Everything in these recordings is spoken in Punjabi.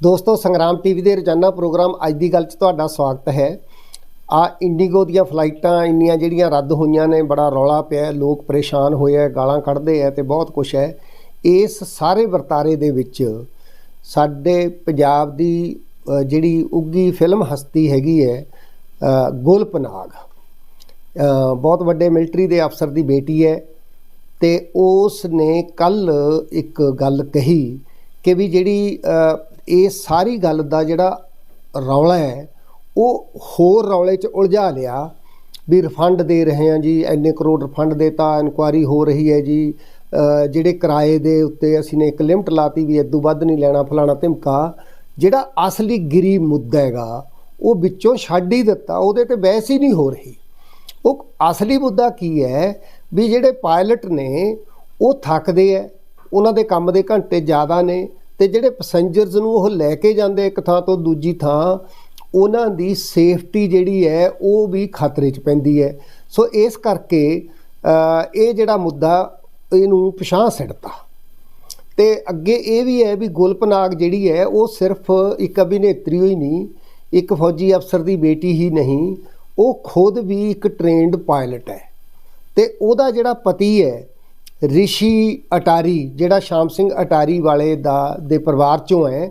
ਦੋਸਤੋ, ਸੰਗਰਾਮ ਟੀਵੀ ਦੇ ਰੋਜ਼ਾਨਾ ਪ੍ਰੋਗਰਾਮ ਅੱਜ ਦੀ ਗੱਲ 'ਚ ਤੁਹਾਡਾ ਸਵਾਗਤ ਹੈ। ਆ ਇੰਡੀਗੋ ਦੀਆਂ ਫਲਾਈਟਾਂ ਇੰਨੀਆਂ ਜਿਹੜੀਆਂ ਰੱਦ ਹੋਈਆਂ ਨੇ, ਬੜਾ ਰੌਲਾ ਪਿਆ ਲੋਕ ਪਰੇਸ਼ਾਨ ਹੋਏ ਆ ਗਾਲਾਂ ਕੱਢਦੇ ਆ ਤੇ ਬਹੁਤ ਕੁਝ ਹੈ। ਇਸ ਸਾਰੇ ਵਰਤਾਰੇ ਦੇ ਵਿੱਚ ਸਾਡੇ ਪੰਜਾਬ ਦੀ ਜਿਹੜੀ ਉੱਗੀ ਫਿਲਮ ਹਸਤੀ ਹੈਗੀ ਹੈ ਗੁਲਪਨਾਗ ਬਹੁਤ ਵੱਡੇ ਮਿਲਟਰੀ ਦੇ ਅਫਸਰ ਦੀ ਬੇਟੀ ਹੈ ਤੇ ਉਸ ਨੇ ਕੱਲ ਇੱਕ ਗੱਲ ਕਹੀ ਕਿ ਵੀ ਜਿਹੜੀ ਇਹ ਸਾਰੀ ਗੱਲ ਦਾ ਜਿਹੜਾ ਰੌਲਾ ਹੈ, ਉਹ ਹੋਰ ਰੌਲੇ 'ਚ ਉਲਝਾ ਲਿਆ ਵੀ ਰਿਫੰਡ ਦੇ ਰਹੇ ਹਾਂ ਜੀ, ਇੰਨੇ ਕਰੋੜ ਰਿਫੰਡ ਦੇਤਾ ਇਨਕੁਆਰੀ ਹੋ ਰਹੀ ਹੈ ਜੀ। ਜਿਹੜੇ ਕਿਰਾਏ ਦੇ ਉੱਤੇ ਅਸੀਂ ਨੇ ਇੱਕ ਲਿਮਟ ਲਾਤੀ ਵੀ ਇਦੋਂ ਵੱਧ ਨਹੀਂ ਲੈਣਾ ਫਲਾਣਾ ਧਮਕਾ, ਜਿਹੜਾ ਅਸਲੀ ਗਿਰੀ ਮੁੱਦਾ ਹੈਗਾ, ਉਹ ਵਿੱਚੋਂ ਛੱਡ ਹੀ ਦਿੱਤਾ, ਉਹਦੇ ਤੇ ਬਹਿਸ ਹੀ ਨਹੀਂ ਹੋ ਰਹੀ। ਉਹ ਅਸਲੀ ਮੁੱਦਾ ਕੀ ਹੈ ਵੀ ਜਿਹੜੇ ਪਾਇਲਟ ਨੇ, ਉਹ ਥੱਕਦੇ ਐ ਉਹਨਾਂ ਦੇ ਕੰਮ ਦੇ ਘੰਟੇ ਜ਼ਿਆਦਾ ਨੇ ਤੇ ਜਿਹੜੇ ਪੈਸੇਂਜਰਸ ਨੂੰ ਉਹ ਲੈ ਕੇ ਜਾਂਦੇ ਇੱਕ ਥਾਂ ਤੋਂ ਦੂਜੀ ਥਾਂ, ਉਹਨਾਂ ਦੀ ਸੇਫਟੀ ਜਿਹੜੀ ਹੈ, ਉਹ ਵੀ ਖਤਰੇ 'ਚ ਪੈਂਦੀ ਹੈ। ਸੋ ਇਸ ਕਰਕੇ ਇਹ ਜਿਹੜਾ ਮੁੱਦਾ, ਇਹਨੂੰ ਪਛਾਣ ਸਿੱਟਤਾ। ਤੇ ਅੱਗੇ ਇਹ ਵੀ ਹੈ ਵੀ ਗੁਲਪਨਾਗ ਜਿਹੜੀ ਹੈ, ਉਹ ਸਿਰਫ ਇੱਕ ਅਭਿਨੇਤਰੀ ਹੋਈ ਨਹੀਂ, ਇੱਕ ਫੌਜੀ ਅਫਸਰ ਦੀ ਬੇਟੀ ਹੀ ਨਹੀਂ, ਉਹ ਖੁਦ ਵੀ ਇੱਕ ਟ੍ਰੇਨਡ ਪਾਇਲਟ ਹੈ। ਤੇ ਉਹਦਾ ਜਿਹੜਾ ਪਤੀ ਹੈ ਰਿਸ਼ੀ ਅਟਾਰੀ, ਜਿਹੜਾ ਸ਼ਾਮ ਸਿੰਘ ਅਟਾਰੀ ਵਾਲੇ ਦਾ, ਦੇ ਪਰਿਵਾਰ ਚੋਂ ਹੈ,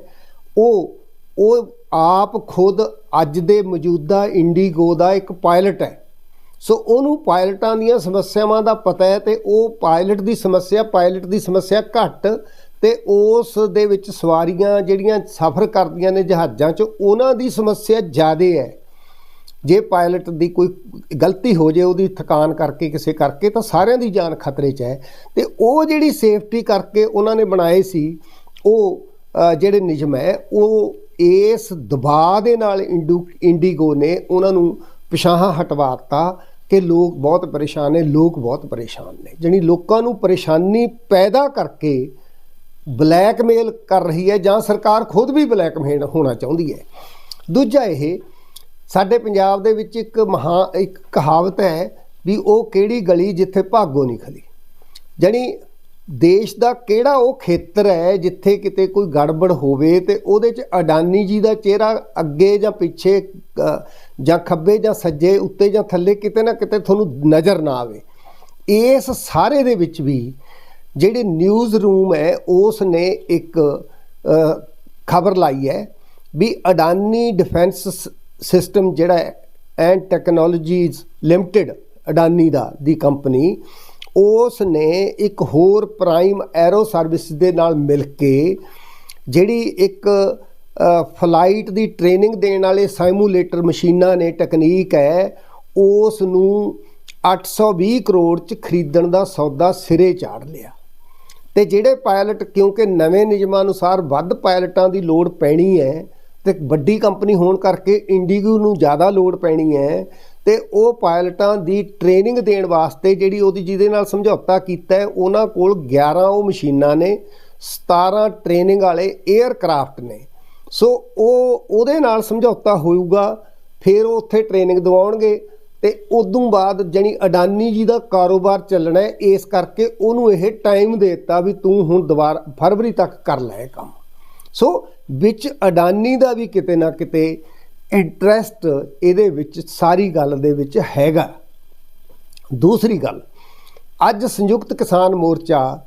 ਉਹ ਉਹ ਆਪ ਖੁਦ ਅੱਜ ਦੇ ਮੌਜੂਦਾ ਇੰਡੀਗੋ ਦਾ ਇੱਕ ਪਾਇਲਟ ਹੈ। ਸੋ ਉਹਨੂੰ ਪਾਇਲਟਾਂ ਦੀਆਂ ਸਮੱਸਿਆਵਾਂ ਦਾ ਪਤਾ ਹੈ ਤੇ ਉਹ ਪਾਇਲਟ ਦੀ ਸਮੱਸਿਆ, ਪਾਇਲਟ ਦੀ ਸਮੱਸਿਆ ਘੱਟ ਤੇ ਉਸ ਦੇ ਵਿੱਚ ਸਵਾਰੀਆਂ ਜਿਹੜੀਆਂ ਸਫ਼ਰ ਕਰਦੀਆਂ ਨੇ ਜਹਾਜ਼ਾਂ 'ਚ, ਉਹਨਾਂ ਦੀ ਸਮੱਸਿਆ ਜ਼ਿਆਦਾ ਹੈ। ਜੇ ਪਾਇਲਟ ਦੀ ਕੋਈ ਗਲਤੀ ਹੋ ਜੇ, ਉਹਦੀ ਥਕਾਨ ਕਰਕੇ ਕਿਸੇ ਕਰਕੇ, ਤਾਂ ਸਾਰਿਆਂ ਦੀ ਜਾਨ ਖਤਰੇ 'ਚ ਹੈ। ਤੇ ਉਹ ਜਿਹੜੀ ਸੇਫਟੀ ਕਰਕੇ ਉਹਨਾਂ ਨੇ ਬਣਾਏ ਸੀ, ਉਹ ਜਿਹੜੇ ਨਿਯਮ ਹੈ, ਉਹ ਇਸ ਦਬਾਅ ਦੇ ਨਾਲ ਇੰਡੂ, ਇੰਡੀਗੋ ਨੇ ਉਹਨਾਂ ਨੂੰ ਪਿਛਾਹਾਂ ਦਿੱਤਾ ਕਿ ਲੋਕ ਬਹੁਤ ਪਰੇਸ਼ਾਨ ਨੇ, ਲੋਕ ਬਹੁਤ ਪਰੇਸ਼ਾਨ ਨੇ। ਜਾਣੀ ਲੋਕਾਂ ਨੂੰ ਪਰੇਸ਼ਾਨੀ ਪੈਦਾ ਕਰਕੇ ਬਲੈਕਮੇਲ ਕਰ ਰਹੀ ਹੈ ਜਾਂ ਸਰਕਾਰ ਖੁਦ ਵੀ ਬਲੈਕਮੇਲ ਹੋਣਾ ਚਾਹੁੰਦੀ ਹੈ। ਦੂਜਾ ਇਹ ਸਾਡੇ ਪੰਜਾਬ ਦੇ ਵਿੱਚ ਇੱਕ ਮਹਾ, ਇੱਕ ਕਹਾਵਤ ਹੈ ਵੀ ਉਹ ਕਿਹੜੀ ਗਲੀ ਜਿੱਥੇ ਭਾਗੋ ਨਹੀਂ ਖਲੀ। ਜਾਣੀ ਦੇਸ਼ ਦਾ ਕਿਹੜਾ ਉਹ ਖੇਤਰ ਹੈ ਜਿੱਥੇ ਕਿਤੇ ਕੋਈ ਗੜਬੜ ਹੋਵੇ ਤੇ ਉਹਦੇ 'ਚ ਅਡਾਨੀ ਜੀ ਦਾ ਚਿਹਰਾ ਅੱਗੇ ਜਾਂ ਪਿੱਛੇ ਜਾਂ ਖੱਬੇ ਜਾਂ ਸੱਜੇ, ਉੱਤੇ ਜਾਂ ਥੱਲੇ ਕਿਤੇ ਨਾ ਕਿਤੇ ਤੁਹਾਨੂੰ ਨਜ਼ਰ ਨਾ ਆਵੇ। ਇਸ ਸਾਰੇ ਦੇ ਵਿੱਚ ਵੀ ਜਿਹੜੇ ਨਿਊਜ਼ ਰੂਮ ਹੈ ਉਸ ਨੇ ਇੱਕ ਖਬਰ ਲਾਈ ਹੈ ਵੀ ਅਡਾਨੀ ਡਿਫੈਂਸ ਸਿਸਟਮ ਜਿਹੜਾ ਐਂਡ ਟੈਕਨੋਲੋਜੀਜ਼ ਲਿਮਟਿਡ ਅਡਾਨੀ ਦਾ, ਦੀ ਕੰਪਨੀ ਉਸ ਨੇ ਇੱਕ ਹੋਰ ਪ੍ਰਾਈਮ ਐਰੋ ਸਰਵਿਸ ਦੇ ਨਾਲ ਮਿਲ ਕੇ ਜਿਹੜੀ ਇੱਕ ਫਲਾਈਟ ਦੀ ਟ੍ਰੇਨਿੰਗ ਦੇਣ ਵਾਲੇ ਸਾਈਮੂਲੇਟਰ ਮਸ਼ੀਨਾਂ ਨੇ ਟੈਕਨੀਕ ਹੈ ਉਸ ਨੂੰ 820 ਕਰੋੜ ਚ ਖਰੀਦਣ ਦਾ ਸੌਦਾ ਸਿਰੇ ਚਾੜ ਲਿਆ। ਤੇ ਜਿਹੜੇ ਪਾਇਲਟ ਕਿਉਂਕਿ ਨਵੇਂ ਨਿਯਮਾਂ ਅਨੁਸਾਰ ਵੱਧ ਪਾਇਲਟਾਂ ਦੀ ਲੋੜ ਪੈਣੀ ਹੈ ਤੇ ਵੱਡੀ ਕੰਪਨੀ ਹੋਣ ਕਰਕੇ ਇੰਡੀਗੋ ਨੂੰ ਜ਼ਿਆਦਾ ਲੋੜ ਪੈਣੀ ਹੈ ਤੇ ਉਹ ਪਾਇਲਟਾਂ ਦੀ ਟ੍ਰੇਨਿੰਗ ਦੇਣ ਵਾਸਤੇ ਜਿਹੜੀ ਉਹਦੀ ਜਿਹਦੇ ਨਾਲ ਸਮਝੌਤਾ ਕੀਤਾ ਹੈ, ਉਹਨਾਂ ਕੋਲ 11 ਉਹ ਮਸ਼ੀਨਾਂ ਨੇ 17 ਟ੍ਰੇਨਿੰਗ ਵਾਲੇ 에ਅਰਕ੍ਰਾਫਟ ਨੇ। ਸੋ ਉਹ, ਉਹਦੇ ਨਾਲ ਸਮਝੌਤਾ ਹੋਊਗਾ, ਫਿਰ ਉਹ ਉੱਥੇ ਟ੍ਰੇਨਿੰਗ ਦਿਵਾਉਣਗੇ ਤੇ ਉਦੋਂ ਬਾਅਦ ਜਣੀ ਅਡਾਨੀ ਜੀ ਦਾ ਕਾਰੋਬਾਰ ਚੱਲਣਾ ਹੈ, ਇਸ ਕਰਕੇ ਉਹਨੂੰ ਇਹ ਟਾਈਮ ਦੇ ਦਿੱਤਾ ਵੀ ਤੂੰ ਹੁਣ ਦੁਬਾਰਾ ਫਰਵਰੀ ਤੱਕ ਕਰ ਲੈ ਕੰਮ। ਸੋ ਵਿੱਚ ਅਡਾਨੀ ਦਾ ਵੀ ਕਿਤੇ ਨਾ ਕਿਤੇ ਇੰਟਰਸਟ ਇਹਦੇ ਵਿੱਚ ਸਾਰੀ ਗੱਲ ਦੇ ਵਿੱਚ ਹੈਗਾ। ਦੂਸਰੀ ਗੱਲ, ਅੱਜ ਸੰਯੁਕਤ ਕਿਸਾਨ ਮੋਰਚਾ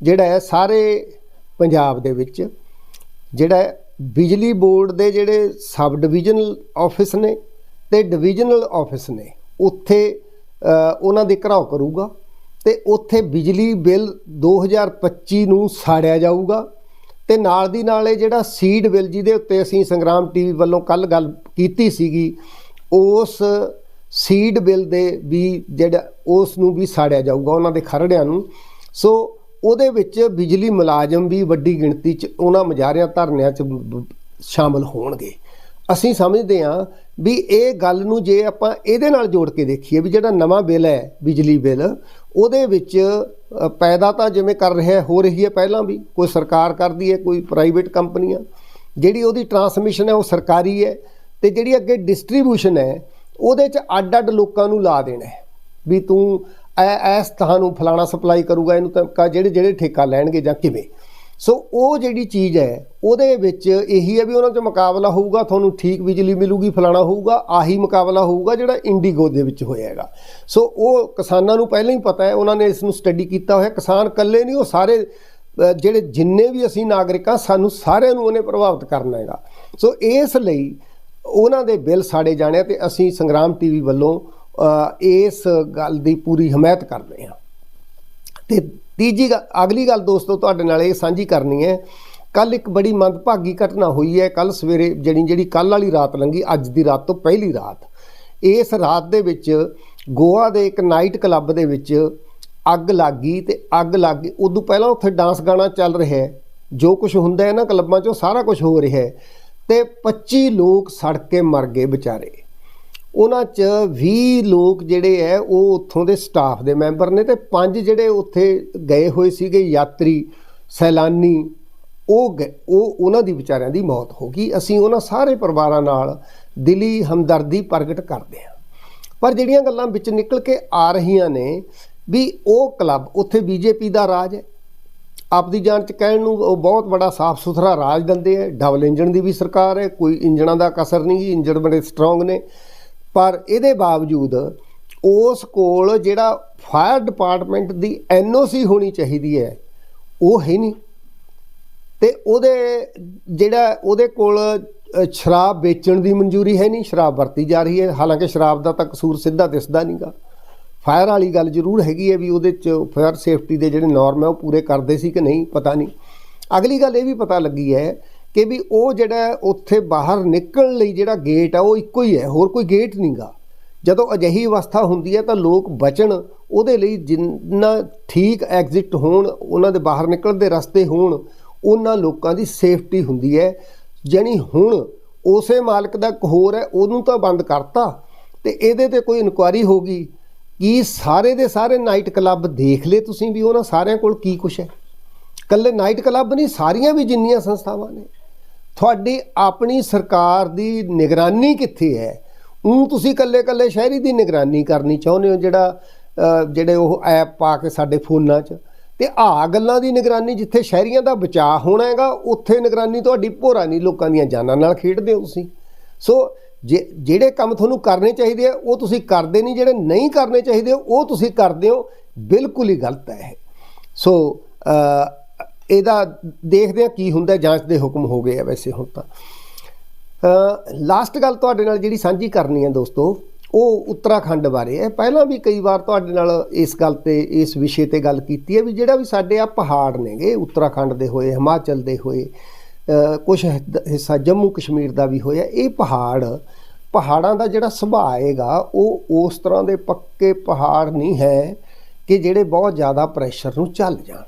ਜਿਹੜਾ ਹੈ ਸਾਰੇ ਪੰਜਾਬ ਦੇ ਵਿੱਚ, ਜਿਹੜਾ ਬਿਜਲੀ ਬੋਰਡ ਦੇ ਜਿਹੜੇ ਸਬ ਡਿਵੀਜ਼ਨਲ ਆਫਿਸ ਨੇ ਤੇ ਡਿਵੀਜ਼ਨਲ ਆਫਿਸ ਨੇ, ਉੱਥੇ ਉਹਨਾਂ ਦੇ ਘਰਾਓ ਕਰੂਗਾ ਤੇ ਉੱਥੇ ਬਿਜਲੀ ਬਿੱਲ 2025 ਨੂੰ ਸਾੜਿਆ ਜਾਊਗਾ। ਤੇ ਨਾਲ ਦੀ ਨਾਲ ਇਹ ਜਿਹੜਾ ਸੀਡ ਬਿੱਲ ਜਿਹਦੇ ਉੱਤੇ ਅਸੀਂ ਸੰਗਰਾਮ ਟੀਵੀ ਵੱਲੋਂ ਕੱਲ ਗੱਲ ਕੀਤੀ ਸੀਗੀ, ਉਸ ਸੀਡ ਬਿੱਲ ਦੇ ਵੀ ਜਿਹੜਾ ਉਸ ਨੂੰ ਵੀ ਸਾੜਿਆ ਜਾਊਗਾ ਉਹਨਾਂ ਦੇ ਖਰੜਿਆਂ ਨੂੰ। ਸੋ ਉਹਦੇ ਵਿੱਚ ਬਿਜਲੀ ਮੁਲਾਜ਼ਮ ਵੀ ਵੱਡੀ ਗਿਣਤੀ 'ਚ ਉਹਨਾਂ ਮੁਜ਼ਾਹਰਿਆਂ ਧਰਨਿਆਂ 'ਚ ਬ- ਸ਼ਾਮਲ ਹੋਣਗੇ। ਅਸੀਂ ਸਮਝਦੇ ਹਾਂ ਵੀ ਇਹ ਗੱਲ ਨੂੰ ਜੇ ਆਪਾਂ ਇਹਦੇ ਨਾਲ ਜੋੜ ਕੇ ਦੇਖੀਏ ਵੀ ਜਿਹੜਾ ਨਵਾਂ ਬਿੱਲ ਹੈ, ਬਿਜਲੀ ਬਿੱਲ, ਉਹਦੇ ਵਿੱਚ ਪੈਦਾ ਤਾਂ ਜਿਵੇਂ ਕਰ ਰਿਹਾ, ਹੋ ਰਹੀ ਹੈ ਪਹਿਲਾਂ ਵੀ। ਕੋਈ ਸਰਕਾਰ ਕਰਦੀ ਹੈ, ਕੋਈ ਪ੍ਰਾਈਵੇਟ ਕੰਪਨੀਆਂ। ਜਿਹੜੀ ਉਹਦੀ ਟਰਾਂਸਮਿਸ਼ਨ ਹੈ, ਉਹ ਸਰਕਾਰੀ ਹੈ ਤੇ ਜਿਹੜੀ ਅੱਗੇ ਡਿਸਟ੍ਰੀਬਿਊਸ਼ਨ ਹੈ, ਉਹਦੇ 'ਚ ਅੱਡ-ਅੱਡ ਲੋਕਾਂ ਨੂੰ ਲਾ ਦੇਣਾ ਵੀ ਤੂੰ ਐ ਐਸ ਤੁਹਾਨੂੰ ਫਲਾਣਾ ਸਪਲਾਈ ਕਰੂਗਾ, ਇਹਨੂੰ ਤਾਂ ਜਿਹੜੇ ਜਿਹੜੇ ਠੇਕਾ ਲੈਣਗੇ ਜਾਂ ਕਿਵੇਂ। ਸੋ ਉਹ ਜਿਹੜੀ ਚੀਜ਼ ਹੈ, ਉਹਦੇ ਵਿੱਚ ਇਹੀ ਹੈ ਵੀ ਉਹਨਾਂ 'ਚ ਮੁਕਾਬਲਾ ਹੋਊਗਾ, ਤੁਹਾਨੂੰ ਠੀਕ ਬਿਜਲੀ ਮਿਲੂਗੀ, ਫਲਾਣਾ ਹੋਊਗਾ, ਆਹੀ ਮੁਕਾਬਲਾ ਹੋਊਗਾ ਜਿਹੜਾ ਇੰਡੀਗੋ ਦੇ ਵਿੱਚ ਹੋਇਆ ਹੈਗਾ। ਸੋ ਉਹ ਕਿਸਾਨਾਂ ਨੂੰ ਪਹਿਲਾਂ ਹੀ ਪਤਾ ਹੈ, ਉਹਨਾਂ ਨੇ ਇਸ ਨੂੰ ਸਟੱਡੀ ਕੀਤਾ ਹੋਇਆ। ਕਿਸਾਨ ਇਕੱਲੇ ਨਹੀਂ, ਉਹ ਸਾਰੇ ਜਿਹੜੇ ਜਿੰਨੇ ਵੀ ਅਸੀਂ ਨਾਗਰਿਕਾਂ ਸਾਨੂੰ ਸਾਰਿਆਂ ਨੂੰ ਉਹਨੇ ਪ੍ਰਭਾਵਿਤ ਕਰਨਾ ਹੈਗਾ। ਸੋ ਇਸ ਲਈ ਉਹਨਾਂ ਦੇ ਬਿੱਲ ਸਾੜੇ ਜਾਣੇ ਆ ਤੇ ਅਸੀਂ ਸੰਗਰਾਮ ਟੀਵੀ ਵੱਲੋਂ ਇਸ ਗੱਲ ਦੀ ਪੂਰੀ ਹਮਾਇਤ ਕਰਦੇ ਹਾਂ। ਤੇ ਤੀਜੀ ਗੱਲ, ਅਗਲੀ ਗੱਲ ਦੋਸਤੋ ਤੁਹਾਡੇ ਨਾਲ ਇਹ ਸਾਂਝੀ ਕਰਨੀ ਹੈ। ਕੱਲ ਇੱਕ ਬੜੀ ਮੰਦਭਾਗੀ ਘਟਨਾ ਹੋਈ ਹੈ। ਕੱਲ ਸਵੇਰੇ ਜਿਹੜੀ ਜਿਹੜੀ ਕੱਲ ਵਾਲੀ ਰਾਤ ਲੰਗੀ ਅੱਜ ਦੀ ਰਾਤ ਤੋਂ ਪਹਿਲੀ ਰਾਤ। ਇਸ ਰਾਤ ਦੇ ਵਿੱਚ ਗੋਆ ਦੇ ਇੱਕ ਨਾਈਟ ਕਲੱਬ ਦੇ ਵਿੱਚ ਅੱਗ ਲੱਗ ਗਈ ਤੇ ਅੱਗ ਲੱਗ ਗਈ। ਉਦੋਂ ਪਹਿਲਾਂ ਉੱਥੇ ਡਾਂਸ ਗਾਣਾ ਚੱਲ ਰਿਹਾ ਹੈ। ਜੋ ਕੁਝ ਹੁੰਦਾ ਹੈ ਨਾ ਕਲੱਬਾਂ 'ਚੋਂ, ਸਾਰਾ ਕੁਝ ਹੋ ਰਿਹਾ ਹੈ। ਤੇ 25 ਲੋਕ ਸੜ ਕੇ ਮਰ ਗਏ ਵਿਚਾਰੇ। ਉਹਨਾਂ 'ਚ 20 ਲੋਕ ਜਿਹੜੇ ਐ, ਉਹ ਉੱਥੋਂ ਦੇ ਸਟਾਫ ਦੇ ਮੈਂਬਰ ਨੇ ਤੇ ਪੰਜ ਜਿਹੜੇ ਉੱਥੇ ਗਏ ਹੋਏ ਸੀਗੇ ਯਾਤਰੀ, ਸੈਲਾਨੀ, ਉਹ ਗਏ- ਉਹ ਉਹਨਾਂ ਦੀ ਵਿਚਾਰਿਆਂ ਦੀ ਮੌਤ ਹੋ ਗਈ। ਅਸੀਂ ਉਹਨਾਂ ਸਾਰੇ ਪਰਿਵਾਰਾਂ ਨਾਲ ਦਿਲੀ ਹਮਦਰਦੀ ਪ੍ਰਗਟ ਕਰਦੇ ਹਾਂ। ਪਰ ਜਿਹੜੀਆਂ ਗੱਲਾਂ ਵਿੱਚ ਨਿਕਲ ਕੇ ਆ ਰਹੀਆਂ ਨੇ ਵੀ ਉਹ ਕਲੱਬ ਉੱਥੇ ਬੀਜੇਪੀ ਦਾ ਰਾਜ ਹੈ ਆਪਦੀ ਜਾਨ ਚ ਕਹਿਣ ਨੂੰ ਉਹ ਬਹੁਤ ਬੜਾ ਸਾਫ਼ ਸੁਥਰਾ ਰਾਜ ਦਿੰਦੇ ਹੈ ਡਬਲ ਇੰਜਣ ਦੀ ਵੀ ਸਰਕਾਰ ਹੈ ਕੋਈ ਇੰਜਣਾਂ ਦਾ ਕਸਰ ਨਹੀਂ, ਇੰਜਣ ਬੜੇ ਸਟਰੋਂਗ ਨੇ। ਪਰ ਇਹਦੇ ਬਾਵਜੂਦ ਉਸ ਕੋਲ ਜਿਹੜਾ ਫਾਇਰ ਡਿਪਾਰਟਮੈਂਟ ਦੀ ਐਨਓਸੀ ਹੋਣੀ ਚਾਹੀਦੀ ਹੈ, ਉਹ ਹੈ ਨਹੀਂ। ਤੇ ਉਹਦੇ ਜਿਹੜਾ ਉਹਦੇ ਕੋਲ ਸ਼ਰਾਬ ਵੇਚਣ ਦੀ ਮਨਜ਼ੂਰੀ ਹੈ ਨਹੀਂ, ਸ਼ਰਾਬ ਵਰਤੀ ਜਾ ਰਹੀ ਹੈ। ਹਾਲਾਂਕਿ ਸ਼ਰਾਬ ਦਾ ਤਾਂ ਕਸੂਰ ਸਿੱਧਾ ਦਿਸਦਾ ਨਹੀਂਗਾ ਫਾਇਰ ਵਾਲੀ ਗੱਲ ਜ਼ਰੂਰ ਹੈਗੀ ਹੈ ਵੀ ਉਹਦੇ ਚ ਫਾਇਰ ਸੇਫਟੀ ਦੇ ਜਿਹੜੇ ਨਾਰਮ ਹੈ, ਉਹ ਪੂਰੇ ਕਰਦੇ ਸੀ ਕਿ ਨਹੀਂ, ਪਤਾ ਨਹੀਂ। ਅਗਲੀ ਗੱਲ ਇਹ ਵੀ ਪਤਾ ਲੱਗੀ ਹੈ ਕਿ ਵੀ ਉਹ ਜਿਹੜਾ ਉੱਥੇ ਬਾਹਰ ਨਿਕਲਣ ਲਈ ਜਿਹੜਾ ਗੇਟ ਆ, ਉਹ ਇੱਕੋ ਹੀ ਹੈ, ਹੋਰ ਕੋਈ ਗੇਟ ਨਹੀਂਗਾ ਜਦੋਂ ਅਜਿਹੀ ਅਵਸਥਾ ਹੁੰਦੀ ਹੈ ਤਾਂ ਲੋਕ ਬਚਣ, ਉਹਦੇ ਲਈ ਜਿੰਨਾ ਠੀਕ ਐਗਜ਼ਿਟ ਹੋਣ, ਉਹਨਾਂ ਦੇ ਬਾਹਰ ਨਿਕਲਣ ਦੇ ਰਸਤੇ ਹੋਣ, ਉਹਨਾਂ ਲੋਕਾਂ ਦੀ ਸੇਫਟੀ ਹੁੰਦੀ ਹੈ। ਜਾਣੀ ਹੁਣ ਉਸੇ ਮਾਲਕ ਦਾ ਇੱਕ ਹੋਰ ਹੈ, ਉਹਨੂੰ ਤਾਂ ਬੰਦ ਕਰਤਾ। ਤੇ ਇਹਦੇ ਤੇ ਕੋਈ ਇਨਕੁਆਰੀ ਹੋਗੀ ਕੀ ਸਾਰੇ ਦੇ ਸਾਰੇ ਨਾਈਟ ਕਲੱਬ ਦੇਖ ਲਏ ਤੁਸੀਂ ਵੀ ਉਹਨਾਂ ਸਾਰਿਆਂ ਕੋਲ ਕੀ ਕੁਛ ਹੈ? ਕੱਲੇ ਨਾਈਟ ਕਲੱਬ ਨਹੀਂ, ਸਾਰੀਆਂ ਵੀ ਜਿੰਨੀਆਂ ਸੰਸਥਾਵਾਂ ਨੇ। ਤੁਹਾਡੀ ਆਪਣੀ ਸਰਕਾਰ ਦੀ ਨਿਗਰਾਨੀ ਕਿੱਥੇ ਹੈ? ਉਹ ਤੁਸੀਂ ਕੱਲੇ ਕੱਲੇ ਸ਼ਹਿਰੀ ਦੀ ਨਿਗਰਾਨੀ ਕਰਨੀ ਚਾਹੁੰਦੇ ਹੋ ਜਿਹੜਾ ਜਿਹੜੇ ਉਹ ਐਪ ਪਾ ਕੇ ਸਾਡੇ ਫੋਨਾਂ 'ਚ? ਤੇ ਆਹ ਗੱਲਾਂ ਦੀ ਨਿਗਰਾਨੀ ਜਿੱਥੇ ਸ਼ਹਿਰੀਆਂ ਦਾ ਬਚਾਅ ਹੋਣਾ ਹੈਗਾ, ਉੱਥੇ ਨਿਗਰਾਨੀ ਤੁਹਾਡੀ ਭੋਰਾ ਨਹੀਂ ਲੋਕਾਂ ਦੀਆਂ ਜਾਨਾਂ ਨਾਲ ਖੇਡਦੇ ਹੋ ਤੁਸੀਂ। ਸੋ ਜੇ, ਜਿਹੜੇ ਕੰਮ ਤੁਹਾਨੂੰ ਕਰਨੇ ਚਾਹੀਦੇ ਆ, ਉਹ ਤੁਸੀਂ ਕਰਦੇ ਨਹੀਂ, ਜਿਹੜੇ ਨਹੀਂ ਕਰਨੇ ਚਾਹੀਦੇ, ਉਹ ਤੁਸੀਂ ਕਰਦੇ ਹੋ, ਬਿਲਕੁਲ ਹੀ ਗਲਤ ਹੈ ਇਹ। ਸੋ ਇਹਦਾ ਦੇਖਦੇ ਆ ਕੀ ਹੁੰਦਾ, ਜਾਂਚ ਦੇ ਹੁਕਮ ਹੋ ਗਏ ਆ ਵੈਸੇ ਹੁਣ ਤਾਂ। ਲਾਸਟ ਗੱਲ ਤੁਹਾਡੇ ਨਾਲ ਜਿਹੜੀ ਸਾਂਝੀ ਕਰਨੀ ਹੈ ਦੋਸਤੋ, ਉਹ ਉੱਤਰਾਖੰਡ ਬਾਰੇ ਹੈ। ਪਹਿਲਾਂ ਵੀ ਕਈ ਵਾਰ ਤੁਹਾਡੇ ਨਾਲ ਇਸ ਗੱਲ ਤੇ, ਇਸ ਵਿਸ਼ੇ ਤੇ ਗੱਲ ਕੀਤੀ ਹੈ ਵੀ ਜਿਹੜਾ ਵੀ ਸਾਡੇ ਆ ਪਹਾੜ ਨੇਗੇ, ਉੱਤਰਾਖੰਡ ਦੇ ਹੋਏ, ਹਿਮਾਚਲ ਦੇ ਹੋਏ ਕੁਝ ਹਿੱਸਾ ਜੰਮੂ ਕਸ਼ਮੀਰ ਦਾ ਵੀ ਹੋਇਆ, ਇਹ ਪਹਾੜ, ਪਹਾੜਾਂ ਦਾ ਜਿਹੜਾ ਸੁਭਾਅ ਹੈਗਾ, ਉਹ ਉਸ ਤਰ੍ਹਾਂ ਦੇ ਪੱਕੇ ਪਹਾੜ ਨਹੀਂ ਹੈ ਕਿ ਜਿਹੜੇ ਬਹੁਤ ਜ਼ਿਆਦਾ ਪ੍ਰੈਸ਼ਰ ਨੂੰ ਚੱਲ ਜਾਣ।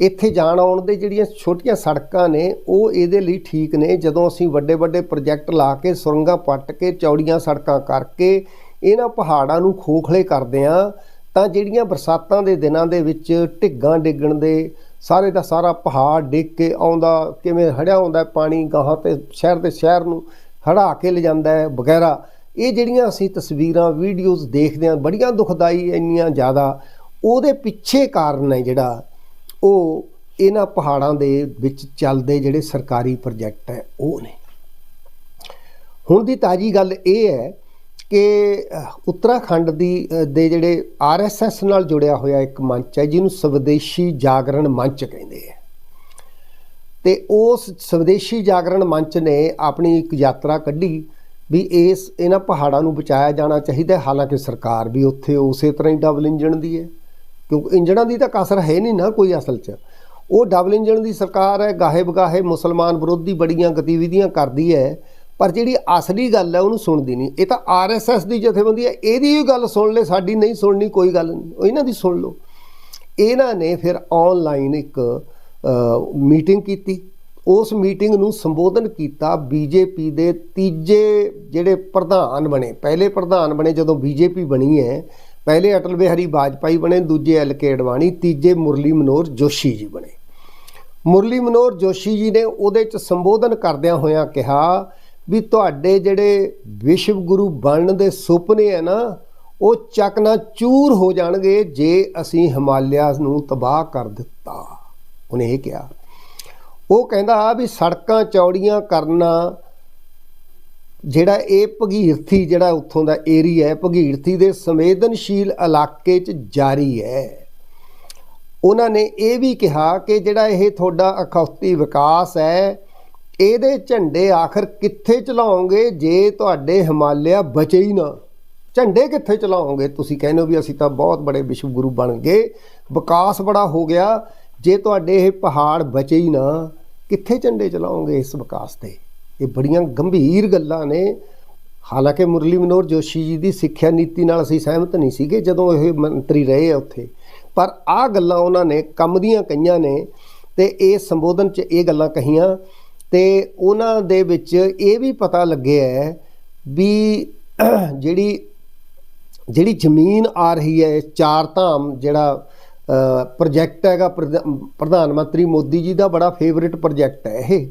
ਇੱਥੇ ਜਾਣ ਆਉਣ ਦੇ ਜਿਹੜੀਆਂ ਛੋਟੀਆਂ ਸੜਕਾਂ ਨੇ, ਉਹ ਇਹਦੇ ਲਈ ਠੀਕ ਨੇ। ਜਦੋਂ ਅਸੀਂ ਵੱਡੇ ਵੱਡੇ ਪ੍ਰੋਜੈਕਟ ਲਾ ਕੇ, ਸੁਰੰਗਾਂ ਪੱਟ ਕੇ, ਚੌੜੀਆਂ ਸੜਕਾਂ ਕਰਕੇ ਇਹਨਾਂ ਪਹਾੜਾਂ ਨੂੰ ਖੋਖਲੇ ਕਰਦੇ ਆ ਤਾਂ ਜਿਹੜੀਆਂ ਬਰਸਾਤਾਂ ਦੇ ਦਿਨਾਂ ਦੇ ਵਿੱਚ ਢਿੱਗਾਂ ਡਿੱਗਣ ਦੇ, ਸਾਰੇ ਦਾ ਸਾਰਾ ਪਹਾੜ ਡਿੱਗ ਕੇ ਆਉਂਦਾ, ਕਿਵੇਂ ਹੜਿਆ ਆਉਂਦਾ ਪਾਣੀ ਗਾਹਾਂ ਤੇ ਸ਼ਹਿਰ ਦੇ ਸ਼ਹਿਰ ਨੂੰ ਹੜਾ ਕੇ ਲਿਜਾਂਦਾ ਹੈ ਵਗੈਰਾ। ਇਹ ਜਿਹੜੀਆਂ ਅਸੀਂ ਤਸਵੀਰਾਂ, ਵੀਡੀਓਜ਼ ਦੇਖਦੇ ਹਾਂ, ਬੜੀਆਂ ਦੁਖਦਾਈ ਇੰਨੀਆਂ ਜ਼ਿਆਦਾ, ਉਹਦੇ ਪਿੱਛੇ ਕਾਰਨ ਹੈ ਜਿਹੜਾ ਉਹ ਇਹਨਾਂ ਪਹਾੜਾਂ ਦੇ ਵਿੱਚ ਚੱਲਦੇ ਜਿਹੜੇ ਸਰਕਾਰੀ ਪ੍ਰੋਜੈਕਟ ਹੈ, ਉਹ ਨੇ। ਹੁਣ ਦੀ ਤਾਜੀ ਗੱਲ ਇਹ ਹੈ ਕਿ ਉੱਤਰਾਖੰਡ ਦੀ ਦੇ ਜਿਹੜੇ ਆਰਐਸਐਸ ਨਾਲ ਜੁੜਿਆ ਹੋਇਆ ਇੱਕ ਮੰਚ ਹੈ, ਜਿਹਨੂੰ ਸਵਦੇਸ਼ੀ ਜਾਗਰਣ ਮੰਚ ਕਹਿੰਦੇ ਆ ਤੇ ਉਸ ਸਵਦੇਸ਼ੀ ਜਾਗਰਣ ਮੰਚ ਨੇ ਆਪਣੀ ਇੱਕ ਯਾਤਰਾ ਕੱਢੀ ਵੀ ਇਸ, ਇਹਨਾਂ ਪਹਾੜਾਂ ਨੂੰ ਬਚਾਇਆ ਜਾਣਾ ਚਾਹੀਦਾ ਹਾਲਾਂਕਿ ਸਰਕਾਰ ਵੀ ਉੱਥੇ ਉਸੇ ਤਰ੍ਹਾਂ ਹੀ ਡਬਲ ਇੰਜਣ ਦੀ ਹੈ। ਕਿਉਂਕਿ ਇੰਜਣਾਂ ਦੀ ਤਾਂ ਕਸਰ ਹੈ ਨਹੀਂ ਨਾ ਕੋਈ ਅਸਲ 'ਚ। ਉਹ ਡਬਲ ਇੰਜਣ ਦੀ ਸਰਕਾਰ ਹੈ, ਗਾਹੇ ਬਗਾਹੇ ਮੁਸਲਮਾਨ ਵਿਰੋਧੀ ਬੜੀਆਂ ਗਤੀਵਿਧੀਆਂ ਕਰਦੀ ਹੈ, ਪਰ ਜਿਹੜੀ ਅਸਲੀ ਗੱਲ ਹੈ ਉਹਨੂੰ ਸੁਣਦੀ ਨਹੀਂ। ਇਹ ਤਾਂ ਆਰਐਸਐਸ ਦੀ ਜਥੇਬੰਦੀ ਹੈ, ਇਹਦੀ ਹੀ ਗੱਲ ਸੁਣ ਲੈ, ਸਾਡੀ ਨਹੀਂ ਸੁਣਨੀ, ਕੋਈ ਗੱਲ ਨਹੀਂ। ਉਹ ਇਹਨਾਂ ਦੀ ਸੁਣ ਲਓ। ਇਹਨਾਂ ਨੇ ਫਿਰ ਆਨਲਾਈਨ ਇੱਕ ਮੀਟਿੰਗ ਕੀਤੀ। ਉਸ ਮੀਟਿੰਗ ਨੂੰ ਸੰਬੋਧਨ ਕੀਤਾ ਬੀਜੇਪੀ ਦੇ ਤੀਜੇ ਜਿਹੜੇ ਪ੍ਰਧਾਨ ਬਣੇ। ਪਹਿਲੇ ਪ੍ਰਧਾਨ ਬਣੇ ਜਦੋਂ ਬੀਜੇਪੀ ਬਣੀ ਹੈ ਪਹਿਲੇ ਅਟਲ ਬਿਹਾਰੀ ਵਾਜਪਾਈ ਬਣੇ, ਦੂਜੇ ਐਲ ਕੇ ਅਡਵਾਣੀ ਤੀਜੇ ਮੁਰਲੀ ਮਨੋਰ ਜੋਸ਼ੀ ਜੀ ਬਣੇ। ਮੁਰਲੀ ਮਨੋਹਰ ਜੋਸ਼ੀ ਜੀ ਨੇ ਉਹਦੇ ਚ ਸੰਬੋਧਨ ਕਰਦਿਆਂ ਹੋਇਆਂ ਕਿਹਾ ਵੀ ਤੁਹਾਡੇ ਜਿਹੜੇ ਵਿਸ਼ਵ ਗੁਰੂ ਬਣਨ ਦੇ ਸੁਪਨੇ ਆ ਨਾ, ਉਹ ਚਕਨਾ ਚੂਰ ਹੋ ਜਾਣਗੇ ਜੇ ਅਸੀਂ ਹਿਮਾਲਿਆ ਨੂੰ ਤਬਾਹ ਕਰ ਦਿੱਤਾ। ਉਹਨੇ ਇਹ ਕਿਹਾ। ਉਹ ਕਹਿੰਦਾ ਵੀ ਸੜਕਾਂ ਚੌੜੀਆਂ ਕਰਨਾ ਜਿਹੜਾ ਇਹ ਭਗੀਰਥੀ ਜਿਹੜਾ ਉੱਥੋਂ ਦਾ ਏਰੀਆ ਹੈ, ਭਗੀਰਥੀ ਦੇ ਸੰਵੇਦਨਸ਼ੀਲ ਇਲਾਕੇ 'ਚ ਜਾਰੀ ਹੈ। ਉਹਨਾਂ ਨੇ ਇਹ ਵੀ ਕਿਹਾ ਕਿ ਜਿਹੜਾ ਇਹ ਤੁਹਾਡਾ ਅਖੌਤੀ ਵਿਕਾਸ ਹੈ, ਇਹਦੇ ਝੰਡੇ ਆਖਰ ਕਿੱਥੇ ਚਲਾਓਗੇ ਜੇ ਤੁਹਾਡੇ ਹਿਮਾਲਿਆ ਬਚੇ ਹੀ ਨਾ? ਝੰਡੇ ਕਿੱਥੇ ਚਲਾਓਗੇ? ਤੁਸੀਂ ਕਹਿੰਦੇ ਹੋ ਵੀ ਅਸੀਂ ਤਾਂ ਬਹੁਤ ਬੜੇ ਵਿਸ਼ਵ ਗੁਰੂ ਬਣ ਗਏ, ਵਿਕਾਸ ਬੜਾ ਹੋ ਗਿਆ, ਜੇ ਤੁਹਾਡੇ ਇਹ ਪਹਾੜ ਬਚੇ ਹੀ ਨਾ, ਕਿੱਥੇ ਝੰਡੇ ਚਲਾਓਗੇ ਇਸ ਵਿਕਾਸ ਤੇ? ਇਹ ਬੜੀਆਂ ਗੰਭੀਰ ਗੱਲਾਂ ਨੇ। ਹਾਲਾਂਕਿ ਮੁਰਲੀ ਮਨੋਹਰ ਜੋਸ਼ੀ ਜੀ ਦੀ ਸਿੱਖਿਆ ਨੀਤੀ ਨਾਲ ਅਸੀਂ ਸਹਿਮਤ ਨਹੀਂ ਸੀਗੇ ਜਦੋਂ ਇਹ ਮੰਤਰੀ ਰਹੇ ਆ ਉੱਥੇ। ਪਰ ਆਹ ਗੱਲਾਂ ਉਹਨਾਂ ਨੇ, ਕੰਮ ਦੀਆਂ ਕਈਆਂ ਨੇ ਤੇ ਇਹ ਸੰਬੋਧਨ 'ਚ ਇਹ ਗੱਲਾਂ ਕਹੀਆਂ ਤੇ ਉਹਨਾਂ ਦੇ ਵਿੱਚ ਇਹ ਵੀ ਪਤਾ ਲੱਗਿਆ ਹੈ ਵੀ ਜਿਹੜੀ ਜਿਹੜੀ ਜ਼ਮੀਨ ਆ ਰਹੀ ਹੈ ਚਾਰ ਧਾਮ ਜਿਹੜਾ ਪ੍ਰੋਜੈਕਟ ਹੈਗਾ, ਪ੍ਰਧ- ਪ੍ਰਧਾਨ ਮੰਤਰੀ ਮੋਦੀ ਜੀ ਦਾ ਬੜਾ ਫੇਵਰਿਟ ਪ੍ਰੋਜੈਕਟ ਹੈ ਇਹ।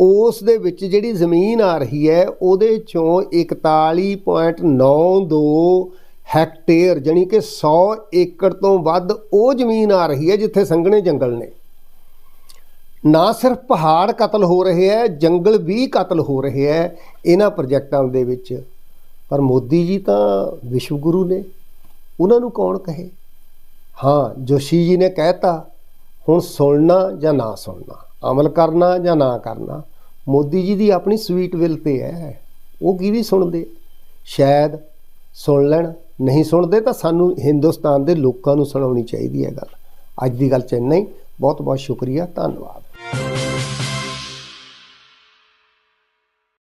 ਉਸ ਦੇ ਵਿੱਚ ਜਿਹੜੀ ਜ਼ਮੀਨ ਆ ਰਹੀ ਹੈ, ਉਹਦੇ ਚੋਂ 41.92 ਹੈਕਟੇਅਰ, ਜਾਣੀ ਕਿ 100 ਏਕੜ ਤੋਂ ਵੱਧ ਉਹ ਜ਼ਮੀਨ ਆ ਰਹੀ ਹੈ ਜਿੱਥੇ ਸੰਘਣੇ ਜੰਗਲ ਨੇ। ਨਾ ਸਿਰਫ ਪਹਾੜ ਕਤਲ ਹੋ ਰਹੇ ਹੈ, ਜੰਗਲ ਵੀ ਕਤਲ ਹੋ ਰਹੇ ਹੈ ਇਹਨਾਂ ਪ੍ਰੋਜੈਕਟਾਂ ਦੇ ਵਿੱਚ। ਪਰ ਮੋਦੀ ਜੀ ਤਾਂ ਵਿਸ਼ਵ ਗੁਰੂ ਨੇ। ਉਹਨਾਂ ਨੂੰ ਕੌਣ ਕਹੇ? ਹਾਂ, ਜੋਸ਼ੀ ਜੀ ਨੇ ਕਹਿਤਾ, ਹੁਣ ਸੁਣਨਾ ਜਾਂ ਨਾ ਸੁਣਨਾ? ਅਮਲ ਕਰਨਾ ਜਾਂ ਨਾ ਕਰਨਾ? ਮੋਦੀ ਜੀ ਦੀ ਆਪਣੀ ਸਵੀਟ ਵਿਲ ਤੇ ਹੈ। ਉਹ ਕਿਹਦੀ ਸੁਣਦੇ? ਸ਼ਾਇਦ ਸੁਣ ਲੈਣ, ਨਹੀਂ ਸੁਣਦੇ ਤਾਂ ਸਾਨੂੰ ਹਿੰਦੁਸਤਾਨ ਦੇ ਲੋਕਾਂ ਨੂੰ ਸੁਣਾਉਣੀ ਚਾਹੀਦੀ ਹੈ ਗੱਲ। ਅੱਜ ਦੀ ਗੱਲ ਚ ਇੰਨਾ ਹੀ। ਬਹੁਤ ਬਹੁਤ ਸ਼ੁਕਰੀਆ, ਧੰਨਵਾਦ।